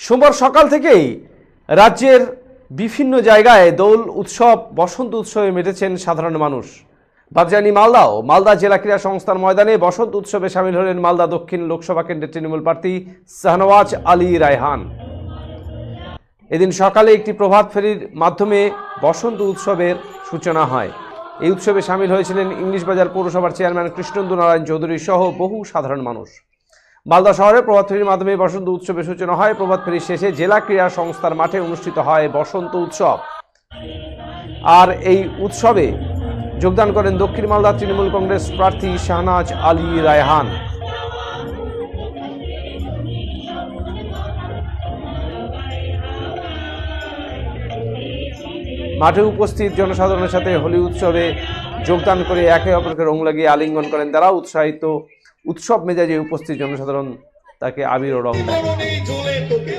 সোমবার সকাল থেকেই রাজ্যের বিভিন্ন জায়গায় দোল উৎসব, বসন্ত উৎসবে মেতেছেন সাধারণ মানুষ। বাদজানি মালদাও মালদা জেলা ক্রীড়া সংস্থার ময়দানে বসন্ত উৎসবে সামিল হলেন মালদা দক্ষিণ লোকসভা কেন্দ্রের তৃণমূল প্রার্থী শাহনওয়াজ আলী রায়হান। এদিন সকালে একটি প্রভাত ফেরির মাধ্যমে বসন্ত উৎসবের সূচনা হয়। এই উৎসবে সামিল হয়েছিলেন ইংলিশ বাজার পৌরসভার চেয়ারম্যান কৃষ্ণেন্দু নারায়ণ চৌধুরী সহ বহু সাধারণ মানুষ। মালদা শহরে প্রভাত ফেরির মাধ্যমে বসন্ত উৎসবের সূচনা হয়। প্রভাত ফেরির শেষে জেলা ক্রীড়া সংস্থার মাঠে অনুষ্ঠিত হয় বসন্ত উৎসব। আর এই উৎসবে যোগদান করেন দক্ষিণ মালদা তৃণমূল কংগ্রেস প্রার্থী শাহনাজ আলী রায়হান। মাঠে উপস্থিত জনসাধারণের সাথে হোলি উৎসবে যোগদান করে একে অপরকে রং লাগিয়ে আলিঙ্গন করেন তারা। উৎসাহিত উৎসব মেজাজে উপস্থিত জনসাধারণ তাকে আবির ও রং মনে জ্বলে তোকে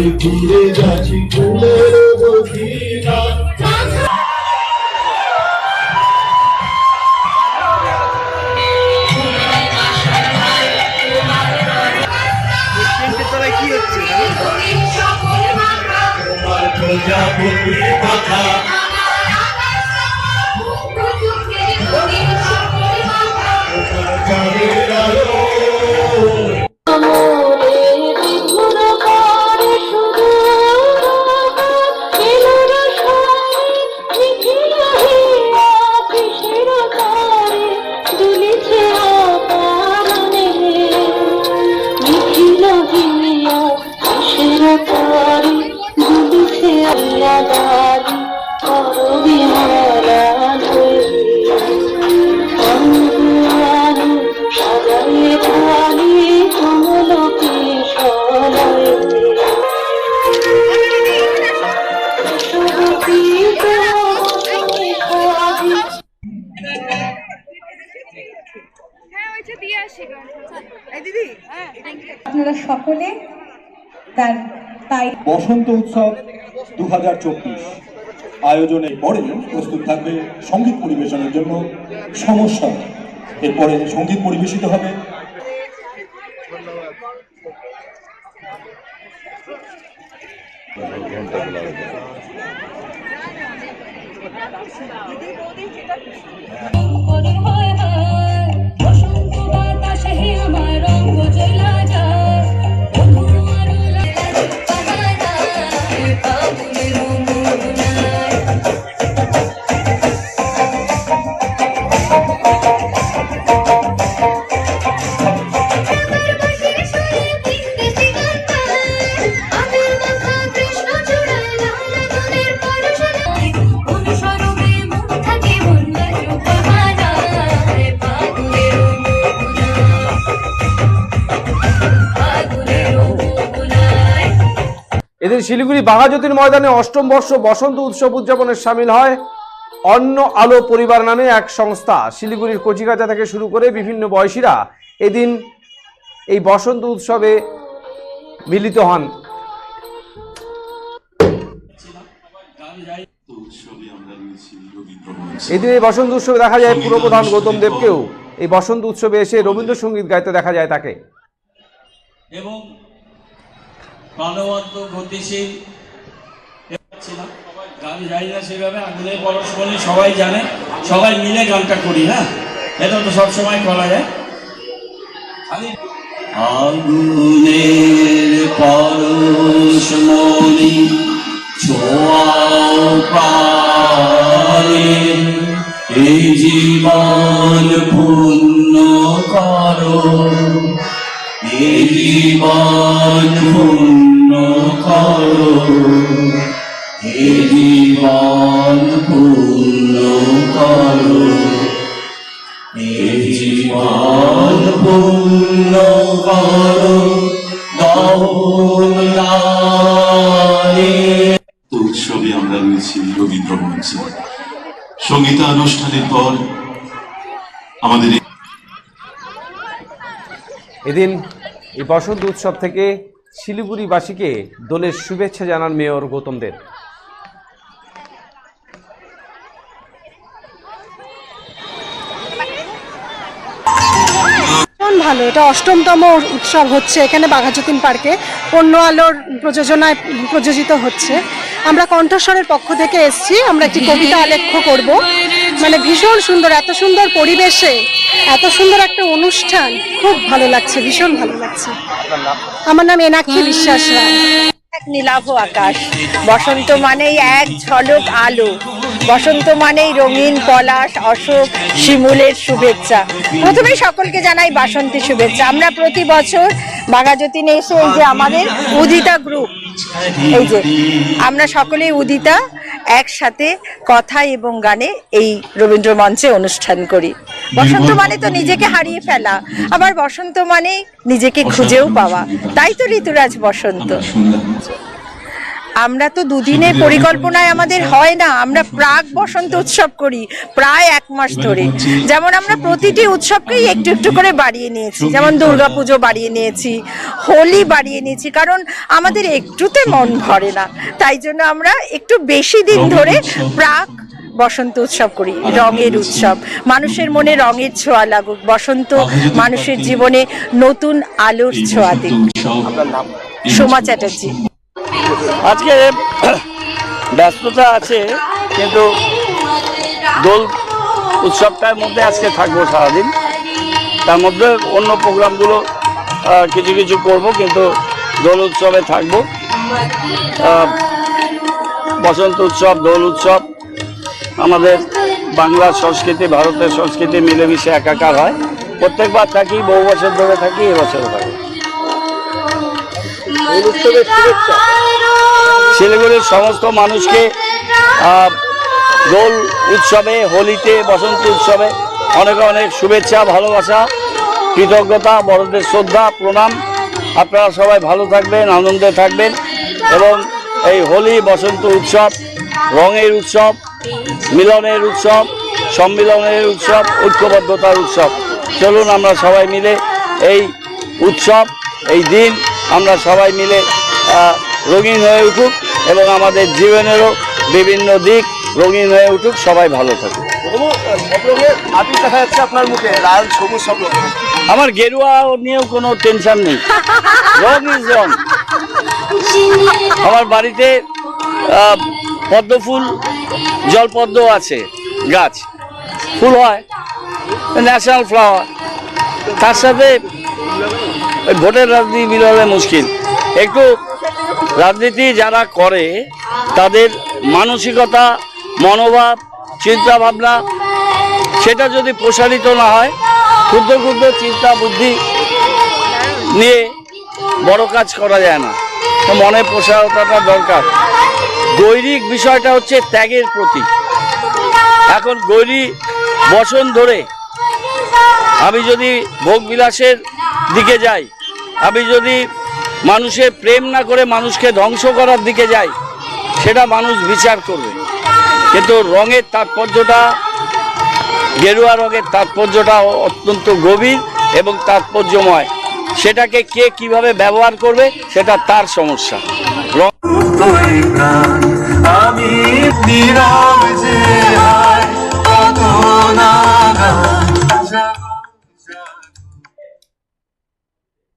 মাঝে ঘুরে যাচ্ছি ফুলের মদিনা মাথা বসন্ত উৎসব দু আয়োজনের পরে প্রস্তুত থাকবে সংগীত পরিবেশনের জন্য সমস্যা এরপরে সংগীত পরিবেশিত হবে। এদিন শিলিগুড়ি বাঘাযতীন ময়দানে অষ্টম বর্ষ বসন্ত উৎসব উদযাপনের সামিল হয় অন্ন আলো পরিবার নামে এক সংস্থা। শিলিগুড়ির কচিকাচা থেকে শুরু করে বিভিন্ন বয়সীরা এদিন এই বসন্ত উৎসবে মিলিত হন। এদিন এই বসন্ত উৎসবে দেখা যায় পুরপ্রধান গৌতম দেবকেও। এই বসন্ত উৎসবে এসে রবীন্দ্রসঙ্গীত গাইতে দেখা যায় তাকে। এবং প্রাণবন্ত, গতিশীল। গান যাই না সেভাবে আগুনের পরস্পরই সবাই জানে। সবাই মিলে গানটা করি হ্যাঁ? এটা তো সবসময় করা যায়। খালি আগুনের পরশমণি ছোঁয়াও সঙ্গীতানুষ্ঠানের পর আমাদের এদিন এই বসন্ত উৎসব থেকে শিলিগুড়িবাসীকে দোলের শুভেচ্ছা জানান মেয়র গৌতম দেব। ভালো। এটা অষ্টমতম উৎসব হচ্ছে এখানে বাঘাযতীন পার্কে অন্য আলোর প্রযোজনায় প্রযোজিত হচ্ছে। আমরা কণ্ঠস্বরের পক্ষ থেকে এসেছি। আমরা একটি কবিতা আলেখ্য করব। মানে ভীষণ সুন্দর, এত সুন্দর পরিবেশে, এত সুন্দর একটা অনুষ্ঠান। খুব ভালো লাগছে, ভীষণ ভালো লাগছে। আমার নাম এনাক্ষী বিশ্বাস রায়। এক নীলাভ আকাশ, বসন্ত মানেই এক ঝলক আলো। বসন্ত মানেই রঙিন পলাশ, অশোক, শিমুলের শুভেচ্ছা। প্রথমেই সকলকে জানাই বাসন্তী শুভেচ্ছা। আমরা প্রতি বছর বাঘাযতীনে এসে এই যে আমাদের উদিতা গ্রুপ এই যে আমরা সকলেই উদিতা একসাথে কথা এবং গানে এই রবীন্দ্র মঞ্চে অনুষ্ঠান করি। বসন্ত মানে তো নিজেকে হারিয়ে ফেলা, আবার বসন্ত মানে নিজেকে খুঁজেও পাওয়া। তাই তো ঋতুরাজ বসন্ত। আমরা তো দুদিনের পরিকল্পনায় আমাদের হয় না আমরা প্রাক বসন্ত উৎসব করি প্রায় এক মাস ধরে। যেমন আমরা প্রতিটি উৎসবকেই একটু একটু করে বাড়িয়ে নিয়েছি যেমন দুর্গাপুজো বাড়িয়ে নিয়েছি হোলি বাড়িয়ে নিয়েছি কারণ আমাদের একটুতে মন ভরে না। তাই জন্য আমরা একটু বেশি দিন ধরে প্রাক বসন্ত উৎসব করি রঙের উৎসব। মানুষের মনে রঙের ছোঁয়া লাগুক বসন্ত মানুষের জীবনে নতুন আলোর ছোঁয়া দিক। সোমা চ্যাটার্জি। আজকে ব্যস্ততা আছে, কিন্তু দোল উৎসবটার মধ্যে আজকে থাকব সারাদিন। তার মধ্যে অন্য প্রোগ্রামগুলো কিছু কিছু করব, কিন্তু দোল উৎসবে থাকব। বসন্ত উৎসব, দোল উৎসব, আমাদের বাংলার সংস্কৃতি, ভারতের সংস্কৃতি মিলেমিশে একাকার হয়। প্রত্যেকবার থাকি, বহু বছর ধরে থাকি এবছর থাকি। শিলিগুড়ির সমস্ত মানুষকে দোল উৎসবে, হোলিতে, বসন্ত উৎসবে অনেক অনেক শুভেচ্ছা, ভালোবাসা, কৃতজ্ঞতা, বড়দের শ্রদ্ধা, প্রণাম। আপনারা সবাই ভালো থাকবেন, আনন্দে থাকবেন এবং এই হোলি, বসন্ত উৎসব, রঙের উৎসব, মিলনের উৎসব, সম্মিলনের উৎসব, ঐক্যবদ্ধতার উৎসব। চলুন আমরা সবাই মিলে এই উৎসব, এই দিন আমরা সবাই মিলে রঙিন হয়ে উঠুক এবং আমাদের জীবনেরও বিভিন্ন দিক রঙিন হয়ে উঠুক সবাই ভালো থাকুক। দেখা যাচ্ছে আপনার মুখে লাল সবুজ সব আমার গেরুয়া নিয়েও কোনো টেনশন নেই। রং ইজ রং আমার বাড়িতে পদ্ম ফুল জলপদ্ম আছে গাছ। ফুল হয় ন্যাশনাল ফ্লাওয়ার তার সাথে ভোটের রাজনীতি মিলালে মুশকিল। একটু রাজনীতি যারা করে, তাদের মানসিকতা, মনোভাব চিন্তা ভাবনা সেটা যদি প্রসারিত না হয়, ক্ষুদ্র ক্ষুদ্র চিন্তা বুদ্ধি নিয়ে বড় কাজ করা যায় না। তো মনে প্রসারতাটা দরকার। গৈরিক বিষয়টা হচ্ছে ত্যাগের প্রতীক। এখন গৈরী বসন ধরে আমি যদি ভোগ বিলাসের দিকে যাই আমি যদি মানুষের প্রেম না করে মানুষকে ধ্বংস করার দিকে যাই, সেটা মানুষ বিচার করবে। কিন্তু রঙের তাৎপর্যটা, গেরুয়া রঙের তাৎপর্যটা অত্যন্ত গভীর এবং তাৎপর্যময়। সেটাকে কে কীভাবে ব্যবহার করবে, সেটা তার সমস্যা। আমি